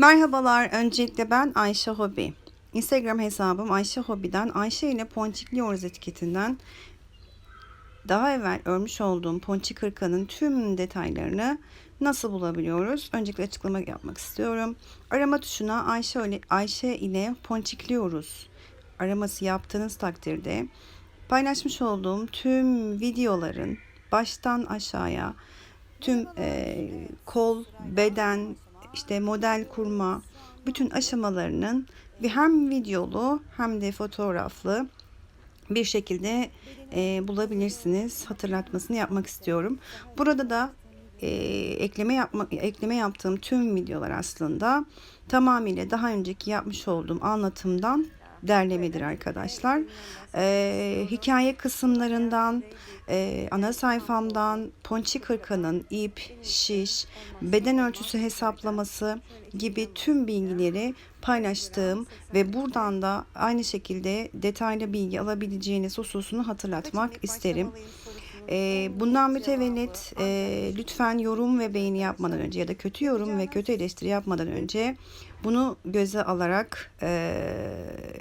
Merhabalar, öncelikle ben Ayşe Hobi. Instagram hesabım Ayşe Hobi'den Ayşe ile Ponçikliyoruz etiketinden daha evvel örmüş olduğum ponçik hırkanın tüm detaylarını nasıl bulabiliyoruz? Öncelikle açıklama yapmak istiyorum. Arama tuşuna Ayşe ile, Ayşe ile ponçikliyoruz araması yaptığınız takdirde paylaşmış olduğum tüm videoların baştan aşağıya tüm e, kol, beden, işte model kurma bütün aşamalarının ve hem videolu hem de fotoğraflı bir şekilde e, bulabilirsiniz. Hatırlatmasını yapmak istiyorum. Burada da e, ekleme yapma, ekleme yaptığım tüm videolar aslında tamamıyla daha önceki yapmış olduğum anlatımdan derlemedir arkadaşlar. Ee, hikaye kısımlarından, e, ana sayfamdan, ponçik hırkanın ip, şiş, beden ölçüsü hesaplaması gibi tüm bilgileri paylaştığım ve buradan da aynı şekilde detaylı bilgi alabileceğiniz hususunu hatırlatmak isterim. E, bundan mütevellit e, lütfen yorum ve beğeni yapmadan önce ya da kötü yorum ve kötü eleştiri yapmadan önce bunu göze alarak e,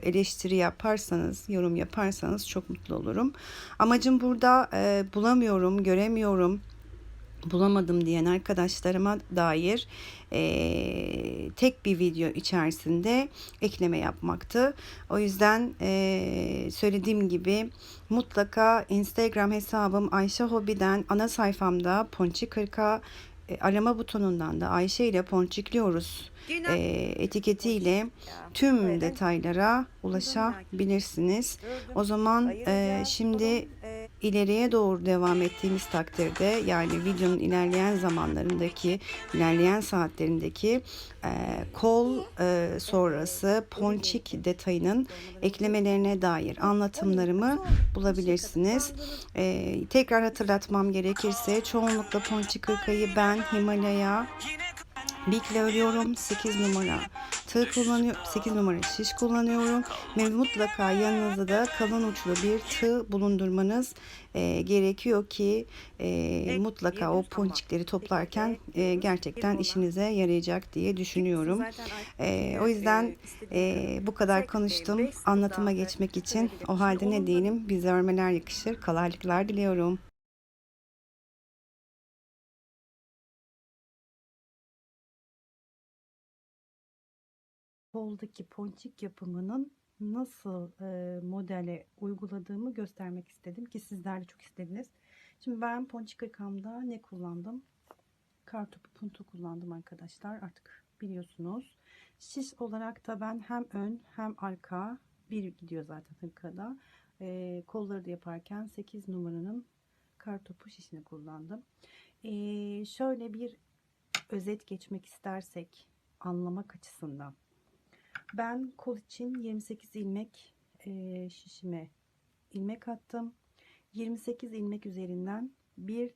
eleştiri yaparsanız, yorum yaparsanız çok mutlu olurum. Amacım burada e, bulamıyorum, göremiyorum, bulamadım diyen arkadaşlarıma dair e, tek bir video içerisinde ekleme yapmaktı. O yüzden e, söylediğim gibi mutlaka Instagram hesabım Ayşe Hobi'den ana sayfamda Ponçik 40'a e, arama butonundan da Ayşe ile Ponçikliyoruz. E, etiketiyle tüm detaylara ulaşabilirsiniz. O zaman e, şimdi ileriye doğru devam ettiğimiz takdirde yani videonun ilerleyen zamanlarındaki ilerleyen saatlerindeki e, kol e, sonrası ponçik detayının eklemelerine dair anlatımlarımı bulabilirsiniz. E, tekrar hatırlatmam gerekirse çoğunlukla ponçik hırkayı ben Himalaya Bikle örüyorum. 8 numara tığ kullanıyorum. 8 numara şiş kullanıyorum. Ve mutlaka yanınızda da kalın uçlu bir tığ bulundurmanız e, gerekiyor ki e, mutlaka o ponçikleri toplarken e, gerçekten işinize yarayacak diye düşünüyorum. E, o yüzden e, bu kadar konuştum. Anlatıma geçmek için o halde ne diyelim bize örmeler yakışır. Kolaylıklar diliyorum. Koldaki ponçik yapımının nasıl e, modele uyguladığımı göstermek istedim ki sizler de çok istediniz. Şimdi ben ponçik hırkamda ne kullandım? Kartopu punto kullandım arkadaşlar artık biliyorsunuz. Şiş olarak da ben hem ön hem arka bir gidiyor zaten hırkada. E, kolları da yaparken 8 numaranın kartopu şişini kullandım. E, şöyle bir özet geçmek istersek anlamak açısından ben kol için 28 ilmek e, şişime ilmek attım. 28 ilmek üzerinden bir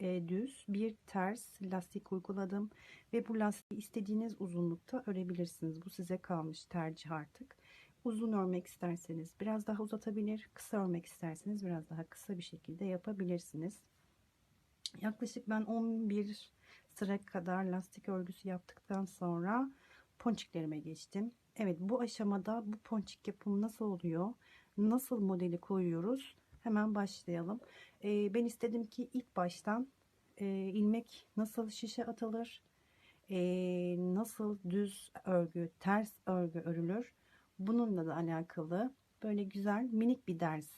e, düz bir ters lastik uyguladım ve bu lastiği istediğiniz uzunlukta örebilirsiniz. Bu size kalmış tercih artık. Uzun örmek isterseniz biraz daha uzatabilir, kısa örmek isterseniz biraz daha kısa bir şekilde yapabilirsiniz. Yaklaşık ben 11 sıra kadar lastik örgüsü yaptıktan sonra ponçiklerime geçtim. Evet bu aşamada bu ponçik yapımı nasıl oluyor? Nasıl modeli koyuyoruz? Hemen başlayalım. Ee, ben istedim ki ilk baştan e, ilmek nasıl şişe atılır? E, nasıl düz örgü, ters örgü örülür? Bununla da alakalı böyle güzel minik bir ders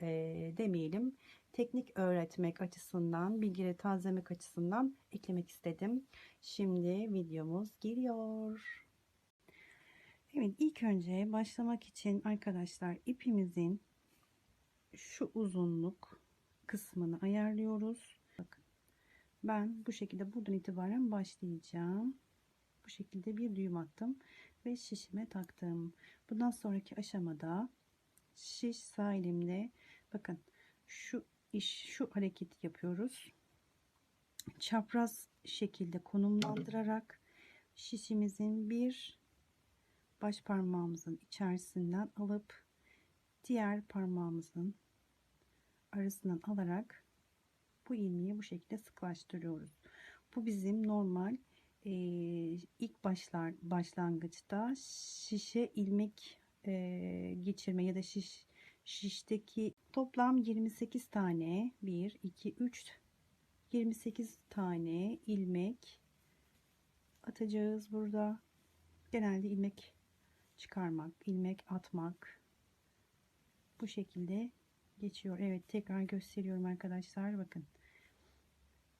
e, demeyelim. Teknik öğretmek açısından, bilgileri tazelemek açısından eklemek istedim. Şimdi videomuz geliyor. Evet ilk önce başlamak için arkadaşlar ipimizin şu uzunluk kısmını ayarlıyoruz. Bakın ben bu şekilde buradan itibaren başlayacağım. Bu şekilde bir düğüm attım ve şişime taktım. Bundan sonraki aşamada şiş sağ elimle bakın şu iş şu hareket yapıyoruz. Çapraz şekilde konumlandırarak şişimizin bir baş parmağımızın içerisinden alıp diğer parmağımızın arasından alarak bu ilmeği bu şekilde sıklaştırıyoruz. Bu bizim normal e, ilk başlar başlangıçta şişe ilmek e, geçirme ya da şiş şişteki toplam 28 tane 1 2 3 28 tane ilmek atacağız burada. Genelde ilmek çıkarmak, ilmek atmak bu şekilde geçiyor. Evet tekrar gösteriyorum arkadaşlar. Bakın.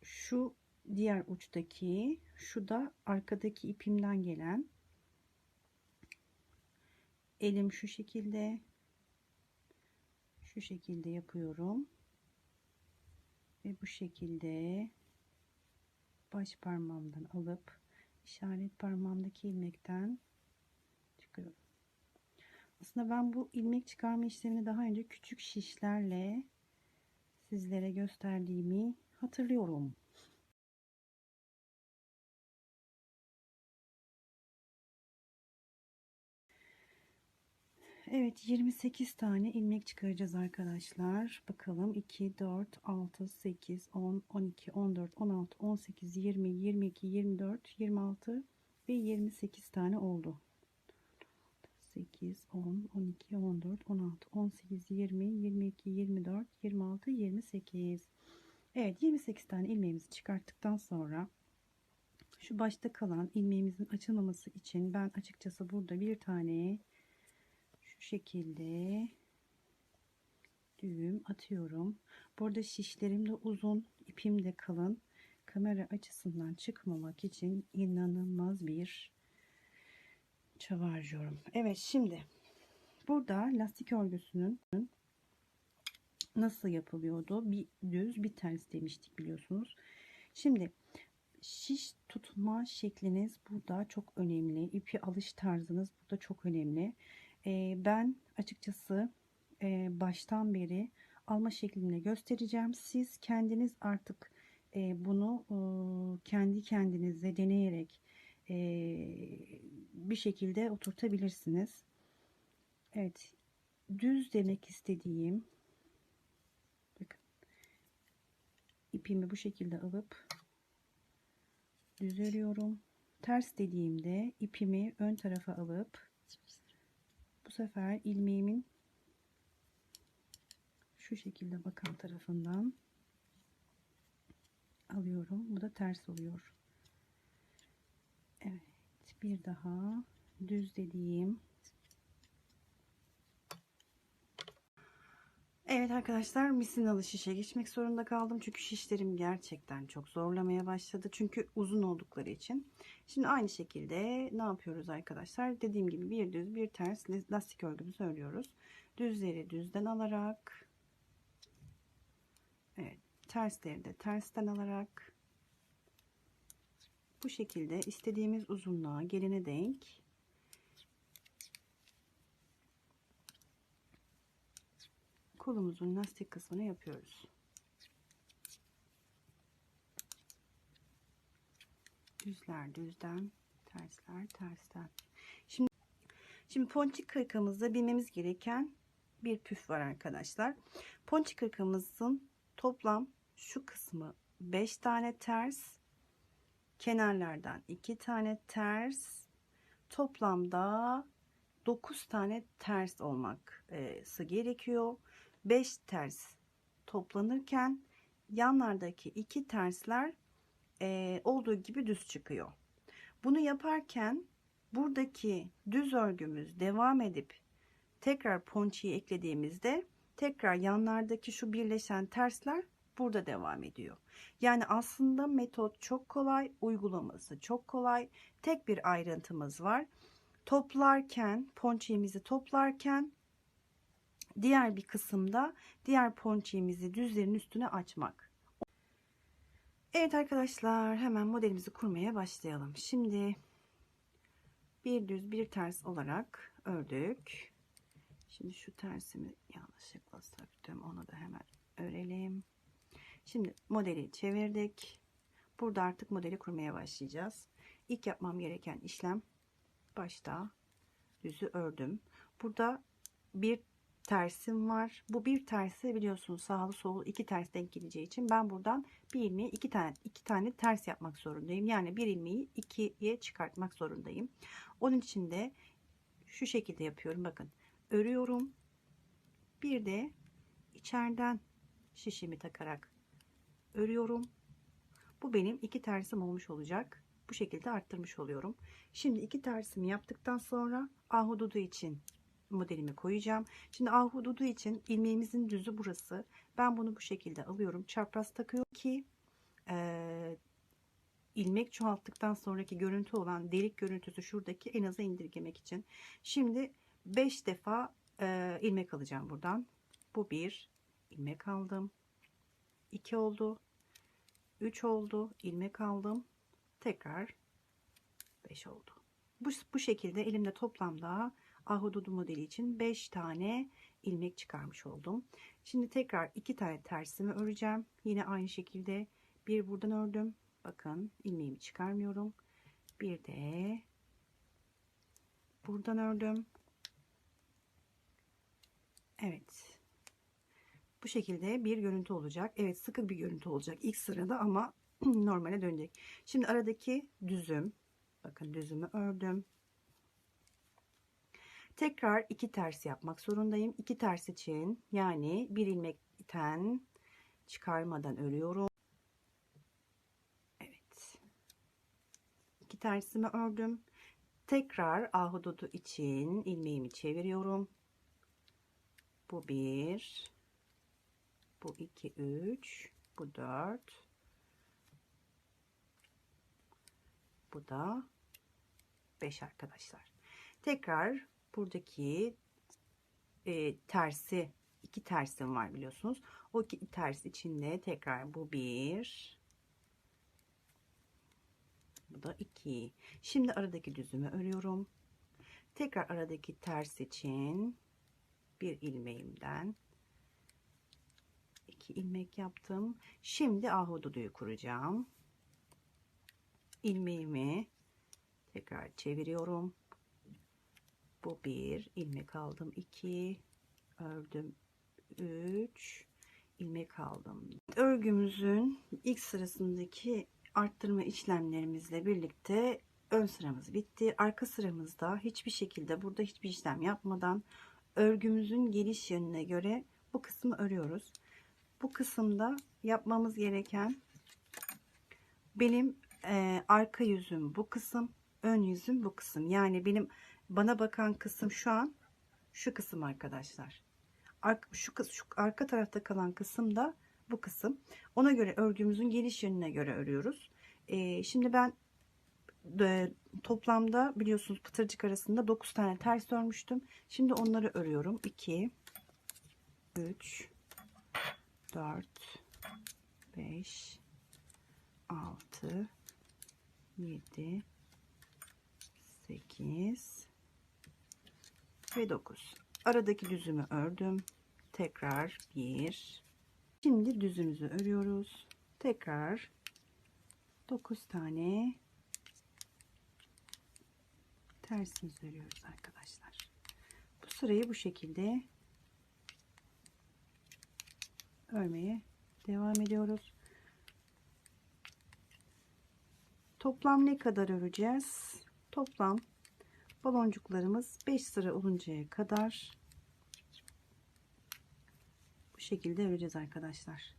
Şu diğer uçtaki, şu da arkadaki ipimden gelen elim şu şekilde şu şekilde yapıyorum. Ve bu şekilde baş parmağımdan alıp işaret parmağımdaki ilmekten çıkıyorum. Aslında ben bu ilmek çıkarma işlemini daha önce küçük şişlerle sizlere gösterdiğimi hatırlıyorum. Evet 28 tane ilmek çıkaracağız arkadaşlar. Bakalım 2, 4, 6, 8, 10, 12, 14, 16, 18, 20, 22, 24, 26 ve 28 tane oldu. 8, 10, 12, 14, 16, 18, 20, 22, 24, 26, 28. Evet 28 tane ilmeğimizi çıkarttıktan sonra şu başta kalan ilmeğimizin açılmaması için ben açıkçası burada bir tane şekilde düğüm atıyorum. Burada şişlerim de uzun, ipim de kalın. Kamera açısından çıkmamak için inanılmaz bir çaba harcıyorum. Evet şimdi burada lastik örgüsünün nasıl yapılıyordu? Bir düz bir ters demiştik biliyorsunuz. Şimdi şiş tutma şekliniz burada çok önemli. İpi alış tarzınız burada çok önemli. Ben açıkçası baştan beri alma şeklini göstereceğim. Siz kendiniz artık bunu kendi kendinize deneyerek bir şekilde oturtabilirsiniz. Evet. Düz demek istediğim ipimi bu şekilde alıp düz örüyorum. Ters dediğimde ipimi ön tarafa alıp sefer ilmeğimin şu şekilde bakan tarafından alıyorum. Bu da ters oluyor. Evet. Bir daha düz dediğim Evet arkadaşlar misinalı şişe geçmek zorunda kaldım. Çünkü şişlerim gerçekten çok zorlamaya başladı. Çünkü uzun oldukları için. Şimdi aynı şekilde ne yapıyoruz arkadaşlar? Dediğim gibi bir düz bir ters lastik örgümüzü örüyoruz. Düzleri düzden alarak Evet tersleri de tersten alarak bu şekilde istediğimiz uzunluğa gelene denk kolumuzun lastik kısmını yapıyoruz. Düzler düzden, tersler tersten. Şimdi şimdi ponçik kırkamızda bilmemiz gereken bir püf var arkadaşlar. Ponçik kırkamızın toplam şu kısmı 5 tane ters, kenarlardan 2 tane ters, toplamda 9 tane ters olması gerekiyor. 5 ters toplanırken yanlardaki iki tersler e, olduğu gibi düz çıkıyor. Bunu yaparken buradaki düz örgümüz devam edip tekrar ponçiyi eklediğimizde tekrar yanlardaki şu birleşen tersler burada devam ediyor. Yani aslında metot çok kolay, uygulaması çok kolay. Tek bir ayrıntımız var. Toplarken, ponçiğimizi toplarken diğer bir kısımda diğer ponçiğimizi düzlerin üstüne açmak. Evet arkadaşlar hemen modelimizi kurmaya başlayalım. Şimdi bir düz bir ters olarak ördük. Şimdi şu tersimi yanlışlıkla söktüm. Onu da hemen örelim. Şimdi modeli çevirdik. Burada artık modeli kurmaya başlayacağız. İlk yapmam gereken işlem başta düzü ördüm. Burada bir tersim var. Bu bir tersi biliyorsunuz sağlı sollu iki ters denk geleceği için ben buradan bir ilmeği iki tane iki tane ters yapmak zorundayım. Yani bir ilmeği ikiye çıkartmak zorundayım. Onun için de şu şekilde yapıyorum. Bakın örüyorum. Bir de içeriden şişimi takarak örüyorum. Bu benim iki tersim olmuş olacak. Bu şekilde arttırmış oluyorum. Şimdi iki tersimi yaptıktan sonra ahududu için modelimi koyacağım. Şimdi ahududu için ilmeğimizin düzü burası. Ben bunu bu şekilde alıyorum. Çapraz takıyorum ki e, ilmek çoğalttıktan sonraki görüntü olan delik görüntüsü şuradaki en aza indirgemek için. Şimdi 5 defa e, ilmek alacağım buradan. Bu bir ilmek aldım. 2 oldu. 3 oldu. ilmek aldım. Tekrar 5 oldu. Bu, bu şekilde elimde toplamda ahududu modeli için 5 tane ilmek çıkarmış oldum. Şimdi tekrar 2 tane tersimi öreceğim. Yine aynı şekilde bir buradan ördüm. Bakın ilmeğimi çıkarmıyorum. Bir de buradan ördüm. Evet. Bu şekilde bir görüntü olacak. Evet sıkı bir görüntü olacak ilk sırada ama normale dönecek. Şimdi aradaki düzüm. Bakın düzümü ördüm. Tekrar iki ters yapmak zorundayım. İki ters için yani bir ilmekten çıkarmadan örüyorum. Evet. İki tersimi ördüm. Tekrar ahududu için ilmeğimi çeviriyorum. Bu bir. Bu iki, üç. Bu dört. Bu da beş arkadaşlar. Tekrar buradaki e, tersi iki tersim var biliyorsunuz. O iki ters içinde tekrar bu bir bu da iki. Şimdi aradaki düzümü örüyorum. Tekrar aradaki ters için bir ilmeğimden iki ilmek yaptım. Şimdi ahududuyu kuracağım. ilmeğimi tekrar çeviriyorum bu bir ilmek aldım. 2 ördüm. 3 ilmek aldım. Örgümüzün ilk sırasındaki arttırma işlemlerimizle birlikte ön sıramız bitti. Arka sıramızda hiçbir şekilde burada hiçbir işlem yapmadan örgümüzün geliş yönüne göre bu kısmı örüyoruz. Bu kısımda yapmamız gereken benim e, arka yüzüm bu kısım ön yüzüm bu kısım. Yani benim bana bakan kısım şu an şu kısım arkadaşlar. Ar şu, şu arka tarafta kalan kısım da bu kısım. Ona göre örgümüzün geliş yönüne göre örüyoruz. Ee, şimdi ben e, toplamda biliyorsunuz pıtırcık arasında 9 tane ters örmüştüm. Şimdi onları örüyorum. 2 3 4 5 6 7 8 ve 9 aradaki düzümü ördüm. Tekrar 1 şimdi düzümüzü örüyoruz. Tekrar 9 tane tersimiz örüyoruz arkadaşlar. Bu sırayı bu şekilde örmeye devam ediyoruz. Toplam ne kadar öreceğiz? Toplam baloncuklarımız 5 sıra oluncaya kadar bu şekilde öreceğiz arkadaşlar.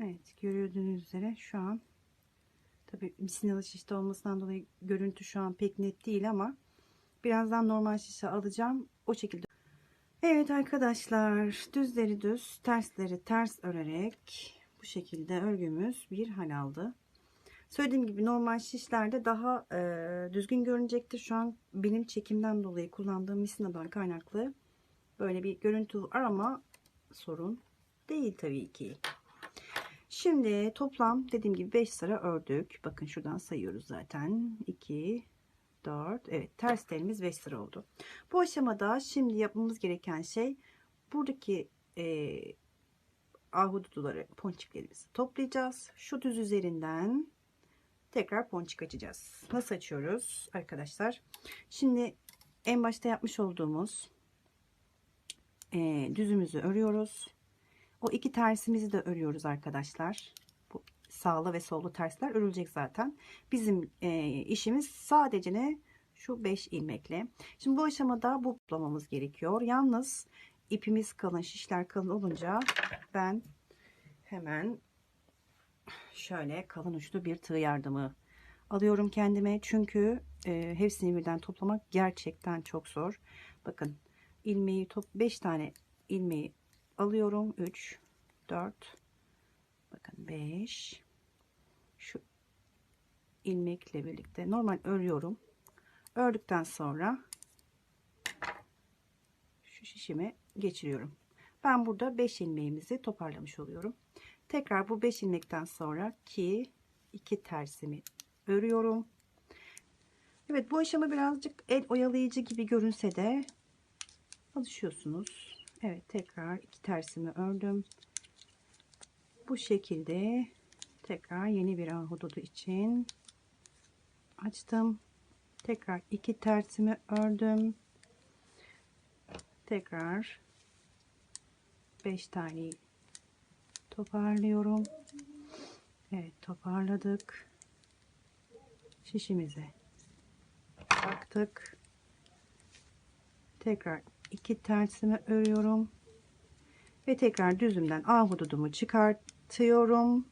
Evet gördüğünüz üzere şu an Tabi misinalı şişte olmasından dolayı görüntü şu an pek net değil ama birazdan normal şişe alacağım. O şekilde. Evet arkadaşlar düzleri düz tersleri ters örerek bu şekilde örgümüz bir hal aldı. Söylediğim gibi normal şişlerde daha e, düzgün görünecektir. Şu an benim çekimden dolayı kullandığım misinadan kaynaklı böyle bir görüntü var ama sorun değil tabii ki. Şimdi toplam dediğim gibi 5 sıra ördük. Bakın şuradan sayıyoruz zaten. 2, 4. Evet ters telimiz 5 sıra oldu. Bu aşamada şimdi yapmamız gereken şey buradaki e, ahududuları ponçiklerimizi toplayacağız. Şu düz üzerinden tekrar ponçik açacağız. Nasıl açıyoruz arkadaşlar? Şimdi en başta yapmış olduğumuz e, düzümüzü örüyoruz. O iki tersimizi de örüyoruz arkadaşlar. Bu sağlı ve sollu tersler örülecek zaten. Bizim e, işimiz sadece ne? Şu 5 ilmekle. Şimdi bu aşamada bu toplamamız gerekiyor. Yalnız ipimiz kalın, şişler kalın olunca ben hemen şöyle kalın uçlu bir tığ yardımı alıyorum kendime. Çünkü e, hepsini birden toplamak gerçekten çok zor. Bakın ilmeği top 5 tane ilmeği alıyorum. 3 4 bakın 5 şu ilmekle birlikte normal örüyorum. Ördükten sonra şu şişimi geçiriyorum. Ben burada 5 ilmeğimizi toparlamış oluyorum. Tekrar bu 5 ilmekten sonra ki iki tersimi örüyorum. Evet bu aşama birazcık el oyalayıcı gibi görünse de alışıyorsunuz. Evet tekrar iki tersimi ördüm. Bu şekilde tekrar yeni bir ahududu için açtım. Tekrar iki tersimi ördüm. Tekrar 5 tane toparlıyorum. Evet toparladık. Şişimize taktık. Tekrar iki tersimi örüyorum. Ve tekrar düzümden ahududumu çıkartıyorum.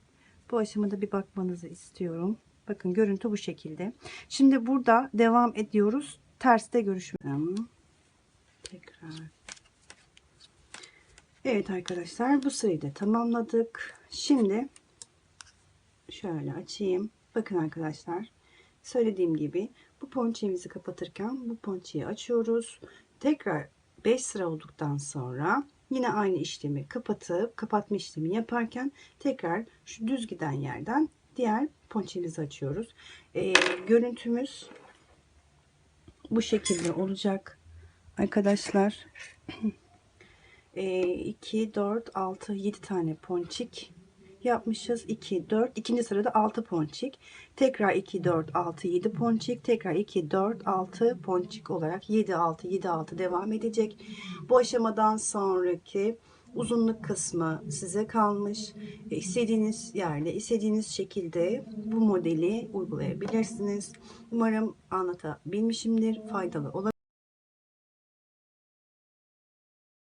Bu aşamada bir bakmanızı istiyorum. Bakın görüntü bu şekilde. Şimdi burada devam ediyoruz. Terste görüşmem. Tekrar. Evet arkadaşlar bu sırayı da tamamladık. Şimdi şöyle açayım. Bakın arkadaşlar söylediğim gibi bu ponçiğimizi kapatırken bu ponçiği açıyoruz. Tekrar 5 sıra olduktan sonra yine aynı işlemi kapatıp kapatma işlemi yaparken tekrar şu düz giden yerden diğer ponçiğimizi açıyoruz. Ee, görüntümüz bu şekilde olacak arkadaşlar. 2 4 6 7 tane ponçik yapmışız 2 4 ikinci sırada 6 ponçik. Tekrar 2 4 6 7 ponçik. Tekrar 2 4 6 ponçik olarak 7 6 7 6 devam edecek. Bu aşamadan sonraki uzunluk kısmı size kalmış. E, istediğiniz yerde istediğiniz şekilde bu modeli uygulayabilirsiniz. Umarım anlatabilmişimdir faydalı olabilir